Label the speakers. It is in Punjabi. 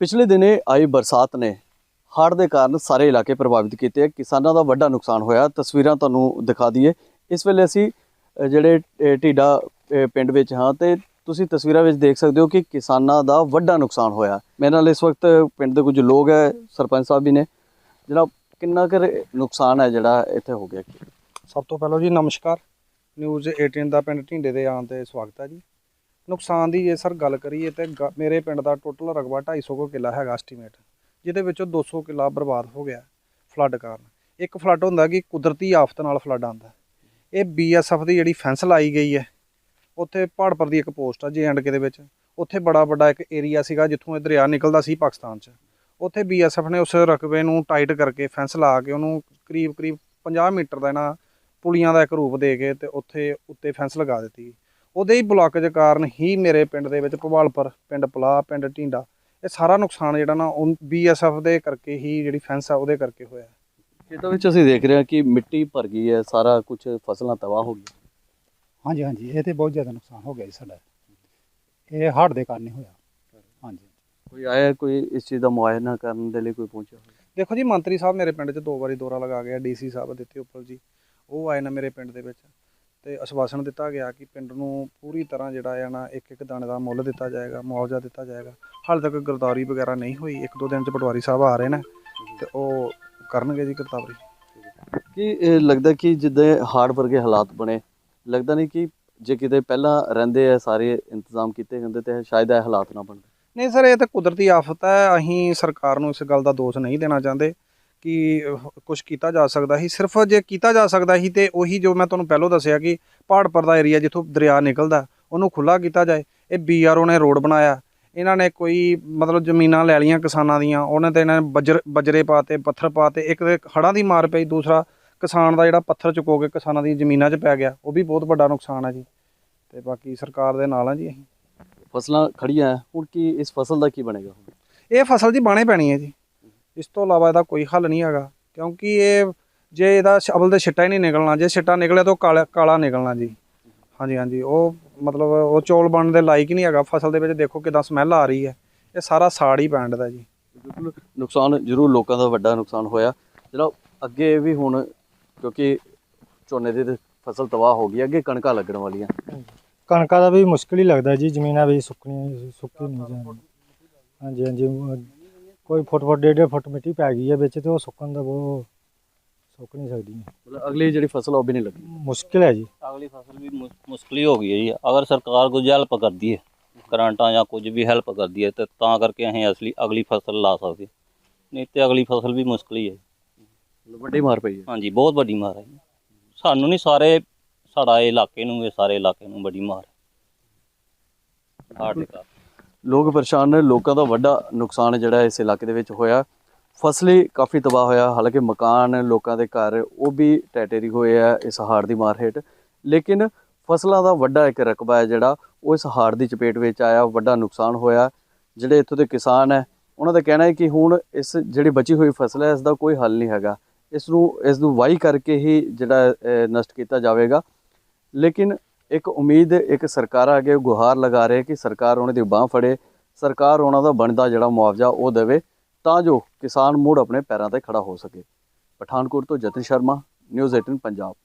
Speaker 1: ਪਿਛਲੇ ਦਿਨੇ ਆਈ ਬਰਸਾਤ ਨੇ ਹੜ੍ਹ ਦੇ ਕਾਰਨ ਸਾਰੇ ਇਲਾਕੇ ਪ੍ਰਭਾਵਿਤ ਕੀਤੇ। ਆ ਕਿਸਾਨਾਂ ਦਾ ਵੱਡਾ ਨੁਕਸਾਨ ਹੋਇਆ। ਤਸਵੀਰਾਂ ਤੁਹਾਨੂੰ ਦਿਖਾ ਦਈਏ। ਇਸ ਵੇਲੇ ਅਸੀਂ ਜਿਹੜੇ ਅ, ਢੀਡਾ ਪਿੰਡ ਵਿੱਚ ਹਾਂ ਤੇ ਤੁਸੀਂ ਤਸਵੀਰਾਂ ਵਿੱਚ ਦੇਖ ਸਕਦੇ ਹੋ ਕਿ ਕਿਸਾਨਾਂ ਦਾ ਵੱਡਾ ਨੁਕਸਾਨ ਹੋਇਆ। ਮੇਰੇ ਨਾਲ ਇਸ ਵਕਤ ਪਿੰਡ ਦੇ ਕੁਝ ਲੋਕ ਹੈ ਸਰਪੰਚ ਸਾਹਿਬ ਵੀ ਨੇ। ਜਨਾਬ ਕਿੰਨਾ ਕੁ ਨੁਕਸਾਨ ਹੈ ਜਿਹੜਾ ਇੱਥੇ ਹੋ ਗਿਆ?
Speaker 2: ਸਭ ਤੋਂ ਪਹਿਲਾਂ ਜੀ ਨਮਸਕਾਰ। ਨਿਊਜ਼ 18 ਦਾ ਪਿੰਡ ਢਿੰਡੇ ਦੇ ਆਉਣ ਤੇ ਸਵਾਗਤ ਹੈ ਜੀ। ਨੁਕਸਾਨ ਦੀ ਜੇ ਸਰ ਗੱਲ ਕਰੀਏ ਤੇ ਗ- ਮੇਰੇ ਪਿੰਡ ਦਾ ਟੋਟਲ ਰਕਬਾ 250 ਕੋ ਕਿੱਲਾ ਹੈਗਾ ਐਸਟੀਮੇਟ ਜਿਹਦੇ ਵਿੱਚੋਂ 200 ਕਿੱਲਾ ਬਰਬਾਦ ਹੋ ਗਿਆ ਫਲੱਡ ਕਾਰਨ। ਇੱਕ ਫਲੱਡ ਹੁੰਦਾ ਕਿ ਕੁਦਰਤੀ ਆਫਤ ਨਾਲ ਫਲੱਡ ਆਉਂਦਾ। ਇਹ ਬੀਐਸਐਫ ਦੀ ਜਿਹੜੀ ਫੈਂਸ ਲਾਈ ਗਈ ਹੈ, ਉੱਥੇ ਪਹਾੜਪੁਰ ਦੀ ਇੱਕ ਪੋਸਟ ਆ ਜੇ ਐਂਡ ਕੇ ਦੇ ਵਿੱਚ। ਉੱਥੇ ਬੜਾ ਵੱਡਾ ਇੱਕ ਏਰੀਆ ਸੀਗਾ ਜਿੱਥੋਂ ਇਹ ਦਰਿਆ ਨਿਕਲਦਾ ਸੀ ਪਾਕਿਸਤਾਨ 'ਚ। ਉੱਥੇ ਬੀਐਸਐਫ ਨੇ ਉਸ ਰਕਬੇ ਨੂੰ ਟਾਈਟ ਕਰਕੇ ਫੈਂਸ ਲਾ ਕੇ ਉਹਨੂੰ ਕਰੀਬ ਕਰੀਬ 50 ਮੀਟਰ ਦਾ ਇਹਨਾਂ ਪੁਲੀਆਂ ਦਾ ਇੱਕ ਰੂਪ ਦੇ ਕੇ ਤੇ ਉੱਥੇ ਉੱਤੇ ਫੈਂਸ ਲਗਾ ਦਿੱਤੀ। ਉਹਦੇ ਹੀ ਬਲਾਕੇਜ ਕਾਰਨ ਹੀ ਮੇਰੇ ਪਿੰਡ ਦੇ ਵਿੱਚ ਭਵਾਲਪੁਰ ਪਿੰਡ ਪਲਾ ਪਿੰਡ ਢੀਂਡਾ ਇਹ ਸਾਰਾ ਨੁਕਸਾਨ ਜਿਹੜਾ ਨਾ ਉਹ ਬੀਐਸਐਫ ਦੇ ਕਰਕੇ ਹੀ ਜਿਹੜੀ ਫੈਂਸ ਆ ਉਹਦੇ ਕਰਕੇ ਹੋਇਆ।
Speaker 1: ਖੇਤਾਂ ਵਿੱਚ ਅਸੀਂ ਦੇਖ ਰਹੇ ਹਾਂ ਕਿ ਮਿੱਟੀ ਭਰ ਗਈ ਹੈ ਸਾਰਾ ਕੁਝ ਫਸਲਾਂ ਤਬਾਹ ਹੋ ਗਈਆਂ।
Speaker 3: ਹਾਂਜੀ ਹਾਂਜੀ ਇਹ ਤੇ ਬਹੁਤ ਜ਼ਿਆਦਾ ਨੁਕਸਾਨ ਹੋ ਗਿਆ ਜੀ ਸਾਡਾ। ਇਹ ਹੜ੍ਹ ਦੇ ਕਾਰਨ ਹੀ ਹੋਇਆ। ਹਾਂਜੀ।
Speaker 1: ਕੋਈ ਆਇਆ ਕੋਈ ਇਸ ਚੀਜ਼ ਦਾ ਮੁਆਇਨਾ ਕਰਨ ਦੇ ਲਈ ਕੋਈ ਪਹੁੰਚਿਆ ਹੋਇਆ?
Speaker 2: ਦੇਖੋ ਜੀ ਮੰਤਰੀ ਸਾਹਿਬ ਮੇਰੇ ਪਿੰਡ 'ਚ ਦੋ ਵਾਰੀ ਦੌਰਾ ਲਗਾ ਗਿਆ ਡੀਸੀ ਸਾਹਿਬ ਦਿੱਤੇ ਉੱਪਰ ਜੀ। ਉਹ ਆਏ ਨਾ ਮੇਰੇ ਪਿੰਡ ਦੇ ਵਿੱਚ। ਤੇ ਅਸ਼ਵਾਸਨ ਦਿੱਤਾ ਗਿਆ ਕਿ ਪਿੰਡ ਨੂੰ ਪੂਰੀ ਤਰ੍ਹਾਂ ਜਿਹੜਾ ਹੈ ਨਾ ਇੱਕ ਇੱਕ ਦਾਣੇ ਦਾ ਮੁੱਲ ਦਿੱਤਾ ਜਾਏਗਾ ਮੁਆਵਜ਼ਾ ਦਿੱਤਾ ਜਾਏਗਾ। ਹਾਲੇ ਤੱਕ ਗਰਦਾਵਰੀ ਵਗੈਰਾ ਨਹੀਂ ਹੋਈ ਇੱਕ ਦੋ ਦਿਨ 'ਚ ਪਟਵਾਰੀ ਸਾਹਿਬ ਆ ਰਹੇ ਨੇ ਤੇ ਉਹ ਕਰਨਗੇ ਜੀ ਗਰਦਾਵਰੀ
Speaker 1: ਕੀ ਲੱਗਦਾ ਕਿ ਜਿੱਦਾਂ ਹਾਰਡ ਵਰਗੇ ਹਾਲਾਤ ਬਣੇ ਲੱਗਦਾ ਨਹੀਂ ਕਿ ਜੇ ਕਿਤੇ ਪਹਿਲਾਂ ਰਹਿੰਦੇ ਆ ਸਾਰੇ ਇੰਤਜ਼ਾਮ ਕੀਤੇ ਹੁੰਦੇ ਤੇ ਸ਼ਾਇਦ ਇਹ ਹਾਲਾਤ ਨਾ ਬਣਦੇ।
Speaker 2: ਨਹੀਂ ਸਰ ਇਹ ਤਾਂ ਕੁਦਰਤੀ ਆਫਤ ਹੈ ਅਸੀਂ ਸਰਕਾਰ ਨੂੰ ਇਸ ਗੱਲ ਦਾ ਦੋਸ਼ ਨਹੀਂ ਦੇਣਾ ਚਾਹੁੰਦੇ। ਕਿ ਕੁਝ ਕੀਤਾ ਜਾ ਸਕਦਾ ਸੀ। ਸਿਰਫ ਜੇ ਕੀਤਾ ਜਾ ਸਕਦਾ ਸੀ ਤੇ ਉਹੀ ਜੋ ਮੈਂ ਤੁਹਾਨੂੰ ਪਹਿਲਾਂ ਦੱਸਿਆ ਕਿ ਪਹਾੜਪੁਰ ਦਾ ਏਰੀਆ ਜਿੱਥੋਂ ਦਰਿਆ ਨਿਕਲਦਾ ਉਹਨੂੰ ਖੁੱਲਾ ਕੀਤਾ ਜਾਏ। ਇਹ ਬੀਆਰਓ ਨੇ ਰੋਡ ਬਣਾਇਆ। ਇਹਨਾਂ ਨੇ ਕੋਈ ਮਤਲਬ ਜ਼ਮੀਨਾਂ ਲੈ ਲਈਆਂ ਕਿਸਾਨਾਂ ਦੀਆਂ। ਉਹਨਾਂ ਤੇ ਇਹਨਾਂ ਨੇ ਬਜਰ ਬਜਰੇ ਪਾਤੇ ਪੱਥਰ ਪਾਤੇ। ਇੱਕ ਤੇ ਹੜ੍ਹਾਂ ਦੀ ਮਾਰ ਪਈ ਦੂਸਰਾ ਕਿਸਾਨ ਦਾ ਜਿਹੜਾ ਪੱਥਰ ਚੁਕੋ ਕੇ ਕਿਸਾਨਾਂ ਦੀ ਜ਼ਮੀਨਾਂ 'ਚ ਪੈ ਗਿਆ। ਉਹ ਵੀ ਬਹੁਤ ਵੱਡਾ ਨੁਕਸਾਨ ਹੈ ਜੀ। ਤੇ ਬਾਕੀ ਸਰਕਾਰ ਦੇ ਨਾਲ ਆ ਜੀ ਅਸੀਂ।
Speaker 1: ਫਸਲਾਂ ਖੜੀਆਂ ਹੁਣ ਕੀ ਇਸ ਫਸਲ ਦਾ ਕੀ ਬਣੇਗਾ
Speaker 2: ਇਹ ਫਸਲ ਜੀ ਬਾਣੇ ਪੈਣੀ ਹੈ ਜੀ। ਇਸ ਤੋਂ ਇਲਾਵਾ ਇਹਦਾ ਕੋਈ ਹੱਲ ਨਹੀਂ ਹੈਗਾ ਕਿਉਂਕਿ ਇਹ ਜੇ ਇਹਦਾ ਅਵਲ ਦੇ ਛਿੱਟਾ ਹੀ ਨਹੀਂ ਨਿਕਲਣਾ ਜੇ ਛਿੱਟਾ ਨਿਕਲਿਆ ਤਾਂ ਉਹ ਕਾਲਾ ਕਾਲਾ ਨਿਕਲਣਾ ਜੀ। ਹਾਂਜੀ ਹਾਂਜੀ ਉਹ ਮਤਲਬ ਉਹ ਚੌਲ ਬਣਨ ਦੇ ਲਾਇਕ ਹੀ ਨਹੀਂ ਹੈਗਾ ਫਸਲ ਦੇ ਵਿੱਚ ਦੇਖੋ ਕਿਦਾਂ ਸਮੈਲ ਆ ਰਹੀ ਹੈ ਇਹ ਸਾਰਾ ਸਾੜ ਹੀ ਪੈਣ ਦਾ ਜੀ।
Speaker 1: ਬਿਲਕੁਲ ਨੁਕਸਾਨ ਜ਼ਰੂਰ ਲੋਕਾਂ ਦਾ ਵੱਡਾ ਨੁਕਸਾਨ ਹੋਇਆ। ਜਿਹੜਾ ਅੱਗੇ ਵੀ ਹੁਣ ਕਿਉਂਕਿ ਝੋਨੇ ਦੀ ਫਸਲ ਤਬਾਹ ਹੋ ਗਈ ਅੱਗੇ ਕਣਕਾਂ ਲੱਗਣ ਵਾਲੀਆਂ।
Speaker 3: ਕਣਕਾਂ ਦਾ ਵੀ ਮੁਸ਼ਕਿਲ ਹੀ ਲੱਗਦਾ ਜੀ ਜ਼ਮੀਨਾਂ ਵੀ ਸੁੱਕਣੀਆਂ ਸੁੱਕੀ ਨਹੀਂ ਜਾਂਦੀ ਹਾਂਜੀ ਹਾਂਜੀ ਕੋਈ ਫੁੱਟ ਫੁੱਟ ਡੇਢ ਡੇਢ ਫੁੱਟ ਮਿੱਟੀ ਪੈ ਗਈ ਹੈ ਵਿੱਚ ਤੇ ਉਹ ਸੁੱਕਣ ਦਾ ਉਹ ਸੁੱਕ ਨਹੀਂ ਸਕਦੀ
Speaker 1: ਮਤਲਬ ਅਗਲੀ ਜਿਹੜੀ ਫਸਲ ਉਹ ਵੀ ਨਹੀਂ ਲੱਗਣੀ।
Speaker 3: ਮੁਸ਼ਕਿਲ ਹੈ ਜੀ।
Speaker 4: ਅਗਲੀ ਫਸਲ ਵੀ ਮੁਸ਼ਕਿਲ ਹੀ ਹੋ ਗਈ ਹੈ ਜੀ। ਅਗਰ ਸਰਕਾਰ ਕੁਝ ਹੈਲਪ ਕਰਦੀ ਹੈ ਕਰੰਟਾਂ ਜਾਂ ਕੁਝ ਵੀ ਹੈਲਪ ਕਰਦੀ ਹੈ ਤੇ ਤਾਂ ਕਰਕੇ ਅਸੀਂ ਅਸਲੀ ਅਗਲੀ ਫਸਲ ਲਾ ਸਕਦੇ ਨਹੀਂ ਤੇ ਅਗਲੀ ਫਸਲ ਵੀ ਮੁਸ਼ਕਿਲ ਹੀ ਹੈ
Speaker 1: ਮਤਲਬ ਵੱਡੀ ਮਾਰ ਪਈ ਹੈ।
Speaker 4: ਹਾਂਜੀ ਬਹੁਤ ਵੱਡੀ ਮਾਰ ਹੈ ਜੀ। ਸਾਨੂੰ ਨਹੀਂ ਸਾਰੇ ਸਾਡਾ ਇਲਾਕੇ ਨੂੰ ਇਹ ਸਾਰੇ ਇਲਾਕੇ ਨੂੰ ਬੜੀ ਮਾਰ ਹੈ। ਹਾਰਟ
Speaker 1: ਲੋਕ ਪਰੇਸ਼ਾਨ ਨੇ, ਲੋਕਾਂ ਦਾ ਵੱਡਾ ਨੁਕਸਾਨ ਜਿਹੜਾ ਇਸ ਇਲਾਕੇ ਦੇ ਵਿੱਚ ਹੋਇਆ। ਫਸਲੀ ਕਾਫੀ ਤਬਾਹ ਹੋਇਆ, ਹਾਲਾਂਕਿ ਮਕਾਨ ਲੋਕਾਂ ਦੇ ਘਰ ਉਹ ਵੀ ਟੈਟੇਰੀ ਹੋਏ ਆ ਇਸ ਹਾੜ ਦੀ ਮਾਰ ਹੇਠ। ਲੇਕਿਨ ਫਸਲਾਂ ਦਾ ਵੱਡਾ ਇੱਕ ਰਕਬਾ ਹੈ ਜਿਹੜਾ, ਉਹ ਇਸ ਹਾੜ ਦੀ ਚਪੇਟ ਵਿੱਚ ਆਇਆ, ਵੱਡਾ ਨੁਕਸਾਨ ਹੋਇਆ। ਜਿਹੜੇ ਇੱਥੋਂ ਦੇ ਕਿਸਾਨ ਹੈ, ਉਹਨਾਂ ਦਾ ਕਹਿਣਾ ਹੈ ਕਿ ਹੁਣ ਇਸ ਜਿਹੜੀ ਬਚੀ ਹੋਈ ਫਸਲ ਹੈ ਇਸ ਦਾ ਕੋਈ ਹੱਲ ਨਹੀਂ ਹੈਗਾ। ਇਸ ਨੂੰ ਇਸ ਨੂੰ ਵਾਹੀ ਕਰਕੇ ਹੀ ਜਿਹੜਾ ਨਸ਼ਟ ਕੀਤਾ ਜਾਵੇਗਾ। ਲੇਕਿਨ ਇੱਕ ਉਮੀਦ, ਇੱਕ ਸਰਕਾਰਾਂ ਅੱਗੇ ਗੁਹਾਰ ਲਗਾ ਰਹੇ ਕਿ ਸਰਕਾਰ ਉਹਨਾਂ ਦੀ ਬਾਹ ਫੜੇ, ਸਰਕਾਰ ਉਹਨਾਂ ਦਾ ਬਣਦਾ ਜਿਹੜਾ ਮੁਆਵਜ਼ਾ ਉਹ ਦੇਵੇ, ਤਾਂ ਜੋ ਕਿਸਾਨ ਮੁੜ ਆਪਣੇ ਪੈਰਾਂ ਤੇ ਖੜਾ ਹੋ ਸਕੇ। ਪਠਾਨਕੋਟ ਤੋਂ ਜਤਨ ਸ਼ਰਮਾ, ਨਿਊਜ਼ 18 ਪੰਜਾਬ।